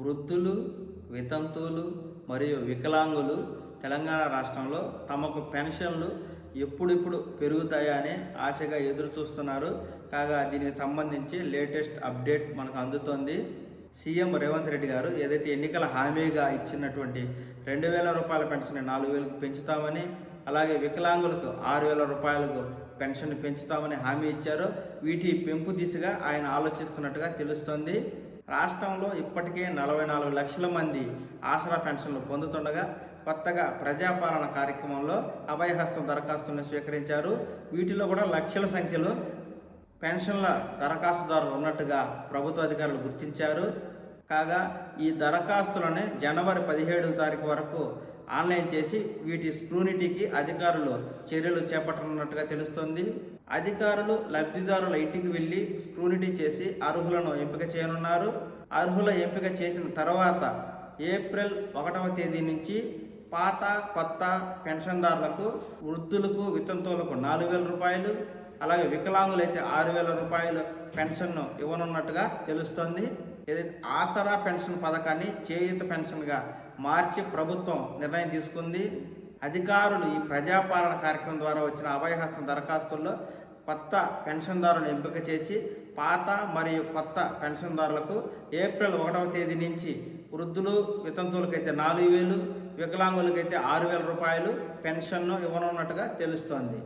వృద్ధులు వితంతువులు మరియు వికలాంగులు తెలంగాణ రాష్ట్రంలో తమకు పెన్షన్లు ఎప్పుడిప్పుడు పెరుగుతాయా అని ఆశగా ఎదురు చూస్తున్నారు కాగా దీనికి సంబంధించి లేటెస్ట్ అప్డేట్ మనకు అందుతోంది. సీఎం రేవంత్ రెడ్డి గారు ఏదైతే ఎన్నికల హామీగా ఇచ్చినటువంటి రెండు వేల రూపాయల పెన్షన్ నాలుగు వేలకు పెంచుతామని అలాగే వికలాంగులకు ఆరు వేల రూపాయలకు పెన్షన్ పెంచుతామని హామీ ఇచ్చారు వీటి పెంపు దిశగా ఆయన ఆలోచిస్తున్నట్టుగా తెలుస్తోంది. రాష్ట్రంలో ఇప్పటికే నలభై నాలుగు లక్షల మంది ఆసరా పెన్షన్లు పొందుతుండగా కొత్తగా ప్రజాపాలన కార్యక్రమంలో అభయహస్తం దరఖాస్తులను స్వీకరించారు. వీటిలో కూడా లక్షల సంఖ్యలో పెన్షన్ల దరఖాస్తుదారులు ఉన్నట్టుగా ప్రభుత్వ అధికారులు గుర్తించారు. కాగా ఈ దరఖాస్తులని జనవరి పదిహేడు తారీఖు వరకు ఆన్లైన్ చేసి వీటి స్క్రూనిటీకి అధికారులు చర్యలు చేపట్టనున్నట్టుగా తెలుస్తోంది. అధికారులు లబ్ధిదారుల ఇంటికి వెళ్ళి స్క్రూనిటీ చేసి అర్హులను ఎంపిక చేయనున్నారు. అర్హుల ఎంపిక చేసిన తర్వాత ఏప్రిల్ ఒకటవ తేదీ నుంచి పాత కొత్త పెన్షన్దారులకు వృద్ధులకు వితంతువులకు నాలుగు వేల రూపాయలు అలాగే వికలాంగులైతే ఆరు వేల రూపాయలు పెన్షన్ను ఇవ్వనున్నట్టుగా తెలుస్తోంది. ఏదైతే ఆసరా పెన్షన్ పథకాన్ని చేయూత పెన్షన్గా మార్చి ప్రభుత్వం నిర్ణయం తీసుకుంది. అధికారులు ఈ ప్రజాపాలన కార్యక్రమం ద్వారా వచ్చిన అభయహస్తం దరఖాస్తుల్లో కొత్త పెన్షన్దారులను ఎంపిక చేసి పాత మరియు కొత్త పెన్షన్దారులకు ఏప్రిల్ ఒకటవ తేదీ నుంచి వృద్ధులు వితంతువులకైతే నాలుగు వేలు వికలాంగులకైతే ఆరు వేల రూపాయలు పెన్షన్ను ఇవ్వనున్నట్టుగా తెలుస్తోంది.